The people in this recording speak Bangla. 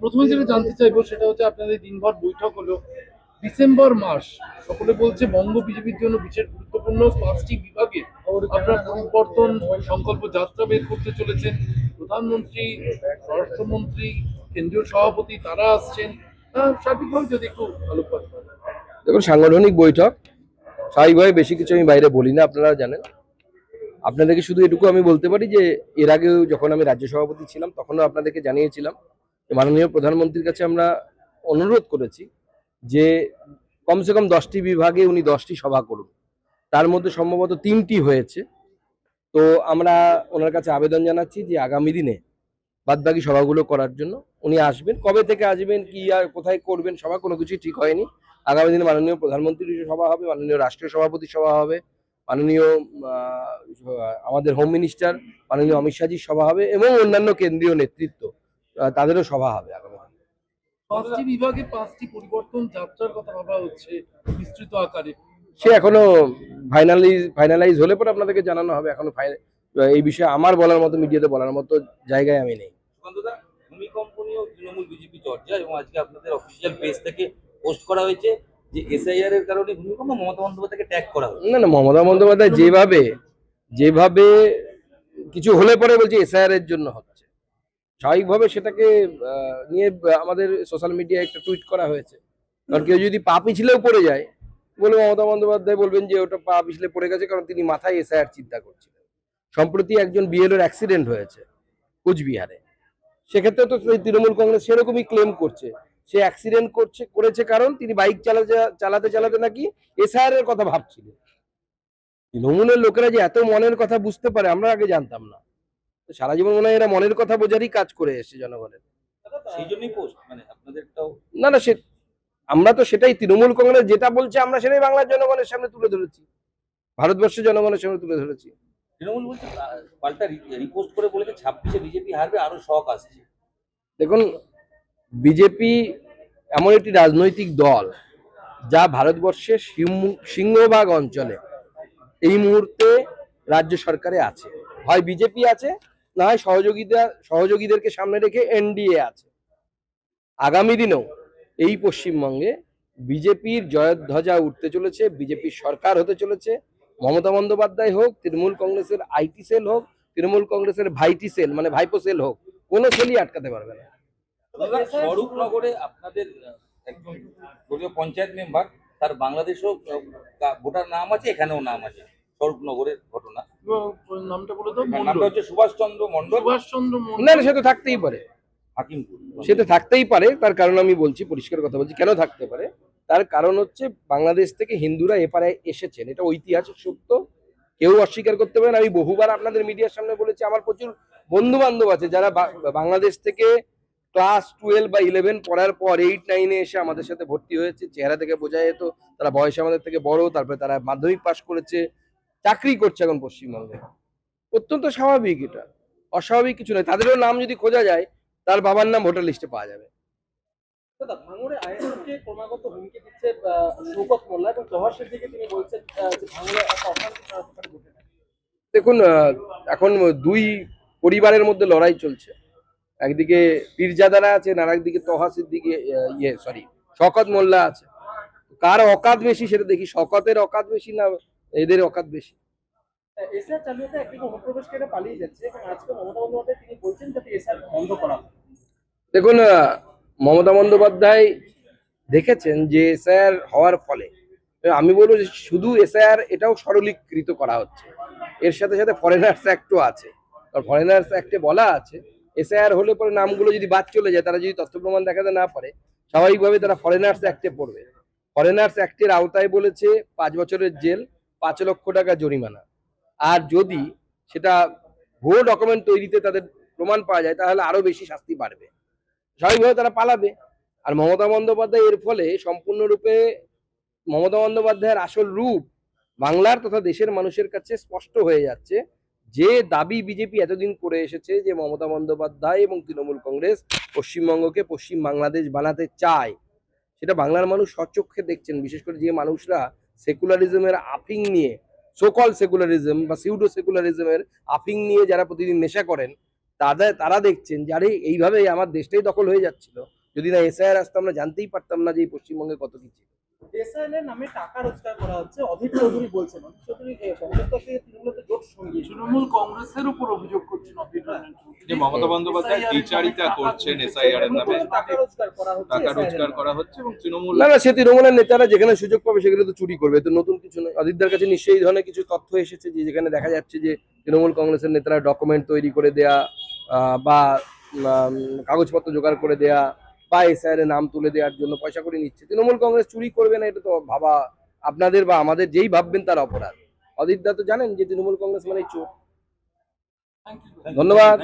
প্রথমে যেটা জানতে চাইব সেটা হচ্ছে আপনাদের দিনভর বৈঠক হলো। ডিসেম্বর মাস, সকলে বলছে বঙ্গ বিজেপির জন্য বিশেষ গুরুত্বপূর্ণ পাঁচটি বিভাগে আপনারা পরিবর্তন সংকল্প যাত্রা বের করতে চলেছেন। প্রধানমন্ত্রী, স্বরাষ্ট্রমন্ত্রী, কেন্দ্রীয় সভাপতি তারা আসছেন। সার্বিকভাবে যদি একটু আলোকপাত দেখুন, সাংগঠনিক বৈঠক, স্বাভাবিকভাবে বেশি কিছু আমি বাইরে বলি না, আপনারা জানেন। আপনাদেরকে শুধু এটুকু আমি বলতে পারি যে, এর আগেও যখন আমি রাজ্য সভাপতি ছিলাম, তখনও আপনাদেরকে জানিয়েছিলাম মাননীয় প্রধানমন্ত্রীর কাছে আমরা অনুরোধ করেছি যে কমসে কম দশটি বিভাগে উনি দশটি সভা করুন। তার মধ্যে সম্ভবত তিনটি হয়েছে। তো আমরা ওনার কাছে আবেদন জানাচ্ছি যে আগামী দিনে বাদবাকি সভাগুলো করার জন্য উনি আসবেন। কবে থেকে আসবেন, কি আর কোথায় করবেন, সভা কোনো কিছুই ঠিক হয়নি। আগামী দিনে মাননীয় প্রধানমন্ত্রীর সভা হবে, মাননীয় রাষ্ট্রীয় সভাপতি সভা হবে, মাননীয় আমাদের হোম মিনিস্টার, মাননীয় অমিত শাহজির সভা হবে এবং অন্যান্য কেন্দ্রীয় নেতৃত্ব। তাদেরও সভা হবে আগামী পাঁচটি বিভাগে পাঁচটি পরিবর্তন যাত্রার কথা ভাবা হচ্ছে বিস্তৃত আকারে। সে এখনও ফাইনালাইজ ফাইনালাইজ হলে পরে আপনাদেরকে জানানো হবে। এখনও এই বিষয়ে আমার বলার মতো মিডিয়াতে বলার মতো জায়গায় আমি নেই। ভূমিকম্প নিয়েও তৃণমূল বিজেপি চর্চা এবং আজকে আপনাদের অফিসিয়াল পেজ থেকে পোস্ট করা হয়েছে যে এসআইআর এর কারণে ভূমিকম্প মমতা বন্দ্যোপাধ্যায়কে ট্যাগ করা হয়েছে না না মমতা বন্দ্যোপাধ্যায় যেভাবে যেভাবে কিছু হলে পরে বলছে এসআইআর এর জন্য হচ্ছে স্বাভাবিকভাবে সেটাকে নিয়ে আমাদের সোশ্যাল মিডিয়ায় একটা টুইট করা হয়েছে। কারণ কেউ যদি পা পিছলেও পড়ে যায়, বলে মমতা বন্দ্যোপাধ্যায় বলবেন যে, ওটা পা পিছলে পড়ে গেছে কারণ তিনি মাথায় এসআইআর চিন্তা করছিলেন। সম্প্রতি একজন বিএলওর অ্যাক্সিডেন্ট হয়েছে কুচবিহারে। সেক্ষেত্রে তো তৃণমূল কংগ্রেস সেরকমই ক্লেম করছে। সে অ্যাক্সিডেন্ট করছে, করেছে কারণ তিনি বাইক চালাতে চালাতে চালাতে নাকি এসআইআর এর কথা ভাবছিলেন। তৃণমূলের লোকেরা যে এত মনের কথা বুঝতে পারে, আমরা আগে জানতাম না। তো সারা জীবন মনে হয় এরা মনের কথা বোঝারই কাজ করে এসেছে জনগণের। মানে না না সে আমরা তো সেটাই তৃণমূল কংগ্রেস যেটা বলছে আমরা সেটাই বাংলার জনগণের সামনে তুলে ধরেছি। ভারতবর্ষের জনগণের সামনে তুলে ধরেছি। তৃণমূল বলছে পাল্টা রিপোস্ট করে বলেছে ছাব্বিশে বিজেপি হারবে আরও শখ আসছে। দেখুন বিজেপি এমন একটি রাজনৈতিক দল যা ভারতবর্ষের সিংহ- সিংহভাগ অঞ্চলে এই মুহূর্তে রাজ্য সরকারে আছে। হয় বিজেপি আছে না হয় সহযোগিতা সহযোগীদেরকে সামনে রেখে এনডিএ আছে। আগামী দিনেও এই পশ্চিমবঙ্গে বিজেপির জয়ধ্বজা উঠতে চলেছে, বিজেপির সরকার হতে চলেছে। মমতা বন্দ্যোপাধ্যায় হোক, তৃণমূল কংগ্রেসের আইটি সেল হোক, তৃণমূল কংগ্রেসের ভাইটি সেল মানে ভাইপো সেল হোক, কোনো সেলই আটকাতে পারবে না। স্বরূপনগরে আপনাদের একজন পঞ্চায়েত মেম্বার, তার বাংলাদেশও ভোটার নাম আছে, এখানেও নাম আছে, স্বরূপনগরের নামটা বলে তো নামটা হচ্ছে সুভাষচন্দ্র মন্ডল সুভাষচন্দ্র না না সে তো থাকতেই পারে। হাকিমপুর। সে তো থাকতেই পারে তার কারণ আমি বলছি পরিষ্কার কথা বলছি কেন থাকতে পারে? তার কারণ হচ্ছে বাংলাদেশ থেকে হিন্দুরা এপারে এসেছেন এটা ঐতিহাসিক সত্য। কেউ অস্বীকার করতে পারেন আমি বহুবার আপনাদের মিডিয়ার সামনে বলেছি আমার প্রচুর বন্ধু বান্ধব আছে যারা বা- বাংলাদেশ থেকে ক্লাস টুয়েলভ বা ইলেভেন পড়ার পর এইট নাইনে এসে আমাদের সাথে ভর্তি হয়েছে। চেহারা থেকে বোঝা যেত তারা বয়সে আমাদের থেকে বড় তারপরে তারা মাধ্যমিক পাশ করেছে। চাকরি করছে এখন পশ্চিমবঙ্গে। অত্যন্ত স্বাভাবিক এটা। অস্বাভাবিক কিছু নয়। তাদেরও নাম যদি খোঁজা যায় তার বাবার নাম ভোটার লিস্টে পাওয়া যাবে। দাদা ভাঙড়ে আইএসএফকে ক্রমাগত হুমকি দিচ্ছে শৌকত মোল্লা এবং জওয়ার দিকে তিনি বলছেন যে ভাঙড়ে একটা অশান্তি ছড়াতে পারে ভোটে। দেখুন এখন দুই পরিবারের মধ্যে লড়াই চলছে। একদিকে পীরজাদারা আছেন আর একদিকে তহাসির দিকে ইয়ে সরি শকত মোল্লা আছে। কার অকাত বেশি সেটা দেখি। শকতের অকাত বেশি না এদের অকাত বেশি। এসআর চালু একদিকে অনুপ্রবেশকারীরা পালিয়ে যাচ্ছে এবং আজকে মমতা বন্দ্যোপাধ্যায় তিনি বলছেন যাতে এসআর বন্ধ করা দেখুন মমতা বন্দ্যোপাধ্যায় দেখেছেন যে এসআইআর হওয়ার ফলে আমি বলব যে শুধু এসআইআর এটাও সরলীকৃত করা হচ্ছে। এর সাথে সাথে ফরেনার্স অ্যাক্টও আছে। কারণ ফরেনার্স অ্যাক্টে বলা আছে এসআইআর হলে পরে নামগুলো যদি বাদ চলে যায় তারা যদি তথ্য প্রমাণ দেখাতে না পারে স্বাভাবিকভাবে তারা ফরেনার্স অ্যাক্টে পড়বে। ফরেনার্স অ্যাক্টের আওতায় বলেছে পাঁচ বছরের জেল পাঁচ লক্ষ টাকা জরিমানা। আর যদি সেটা ভুয়ো ডকুমেন্ট তৈরিতে তাদের প্রমাণ পাওয়া যায়, তাহলে আরও বেশি শাস্তি বাড়বে। স্বাভাবিকভাবে তারা পালাবে। আর মমতা বন্দ্যোপাধ্যায় এর ফলে সম্পূর্ণরূপে মমতা বন্দ্যোপাধ্যায়ের আসল রূপ বাংলার তথা দেশের মানুষের কাছে স্পষ্ট হয়ে যাচ্ছে। যে দাবি বিজেপি এতদিন করে এসেছে যে মমতা বন্দ্যোপাধ্যায় এবং তৃণমূল কংগ্রেস পশ্চিমবঙ্গকে পশ্চিম বাংলাদেশ বানাতে চায়, সেটা বাংলার মানুষ সচক্ষে দেখছেন। বিশেষ করে যে মানুষরা সেকুলারিজমের আফিং নিয়ে সোকল সেকুলারিজম বা সিউডো সেকুলারিজমের আফিং নিয়ে যারা প্রতিদিন নেশা করেন তাদের তারা দেখছেন যে আরে এইভাবে আমার দেশটাই দখল হয়ে যাচ্ছিল। যদি না এসআইআর আসতো, আমরা জানতেই পারতাম না যে পশ্চিমবঙ্গে কত কিছু এসআইএল নামে টাকা রোজগার করা হচ্ছে অধীর চৌধুরী বলছেন। অধীর চৌধুরী কংগ্রেস থেকে তৃণমূলের জোট সঙ্গী। তৃণমূল কংগ্রেসের উপর অভিযোগ করছেন অধীর যে মমতা বন্দ্যোপাধ্যায় SIR এর দ্বিচারিতা নামে টাকা করছেন এসআইআর এর নামে টাকা রোজগার করা হচ্ছে টাকা রোজগার করা হচ্ছে এবং তৃণমূল না না সে তৃণমূলের নেতারা যেখানে সুযোগ পাবে সেখানে তো চুরি করবে তো নতুন কিছু নয়। অদিতদার কাছে নিশ্চয়ই এই ধরনের কিছু তথ্য এসেছে যে যেখানে দেখা যাচ্ছে যে তৃণমূল কংগ্রেসের নেতারা ডকুমেন্ট তৈরি করে দেয়া বা কাগজপত্র জোগাড় করে দেয়া বা এসআইআর নাম তুলে দেওয়ার জন্য পয়সা করে নিচ্ছে। তৃণমূল কংগ্রেস চুরি করবে না এটা তো ভাবা আপনাদের বা আমাদের যেই ভাববেন তার অপরাধ। অদিত অদিতদা তো জানেন যে তৃণমূল কংগ্রেস মানে চোর। ধন্যবাদ।